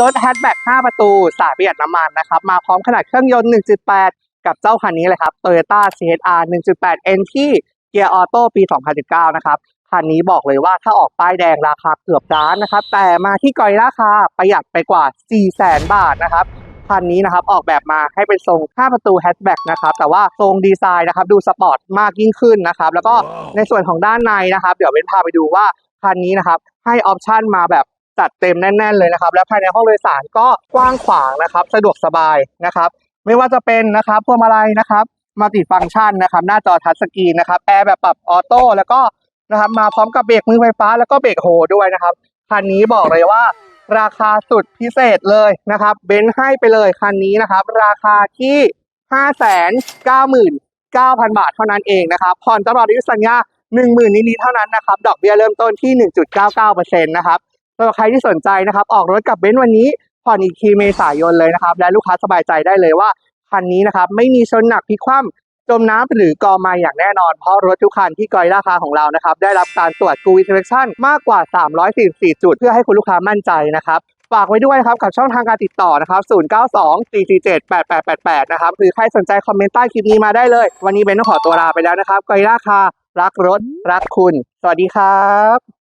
รถแฮชแบ็ก5ประตู สายประหยัดน้ำมันนะครับ มาพร้อมขนาดเครื่องยนต์ 1.8 กับเจ้าคันนี้เลยครับ Toyota CHR 1.8 NT เกียร์ออโต้ปี 2019 นะครับ คันนี้บอกเลยว่าถ้าออกป้ายแดงราคาเกือบล้านนะครับ แต่มาที่กอยราคาประหยัดไปกว่า 400,000 บาทนะครับ คันนี้นะครับออกแบบมาให้เป็นทรง 5 ประตูแฮชแบ็กนะครับ แต่ว่าทรงดีไซน์นะครับดูสปอร์ตมากยิ่งขึ้นนะครับ แล้วก็ในส่วนของด้านในนะครับ เดี๋ยวเว้นพาไปดูว่าคันนี้นะครับให้ออปชันมาแบบ จัดเต็มแน่น ๆ เลยนะครับ และภายในห้องโดยสารก็กว้างขวางนะครับ สะดวกสบายนะครับ ไม่ว่าจะเป็นนะครับพวงมาลัยนะครับมัลติฟังก์ชันนะครับ หน้าจอทัชสกรีนนะครับแอร์แบบปรับออโต้แล้วก็นะครับ มาพร้อมกับเบรกมือไฟฟ้า แล้วก็เบรกโฮด้วยนะครับคันนี้บอกเลยว่าราคาสุดพิเศษเลยนะครับเบนซ์ให้ไปเลยคันนี้นะครับ ราคาที่ 599,000 บาทเท่านั้นเองนะครับผ่อนตลอดอายุสัญญา 10,000นิดๆเท่านั้นนะครับ ดอกเบี้ยเริ่มต้นที่ 1.99%นะครับ สำหรับใครที่สนใจนะครับ ออกรถกับเบนซ์วันนี้ผ่อนอีกทีเมษายนเลยนะครับ และลูกค้าสบายใจได้เลยว่าคันนี้นะครับไม่มีชนหนักพิคว่ำจมน้ำหรือกอมาอย่างแน่นอน เพราะรถทุกคันที่กอยราคาของเรานะครับ ได้รับการตรวจกูวิเ e ชั่นมากกว่า 344 จุด เพื่อให้คุณลูกค้ามั่นใจนะครับฝากไว้ด้วยนะครับกับช่องทางการติดต่อนะครับ 092 447 8888 นะครับ หรือใครสนใจคอมเมนต์ใต้คลิปนี้มาได้เลย วันนี้เบนต้องขอตัวลาไปแล้วนะครับกอยราคารักรถ รักคุณ สวัสดีครับ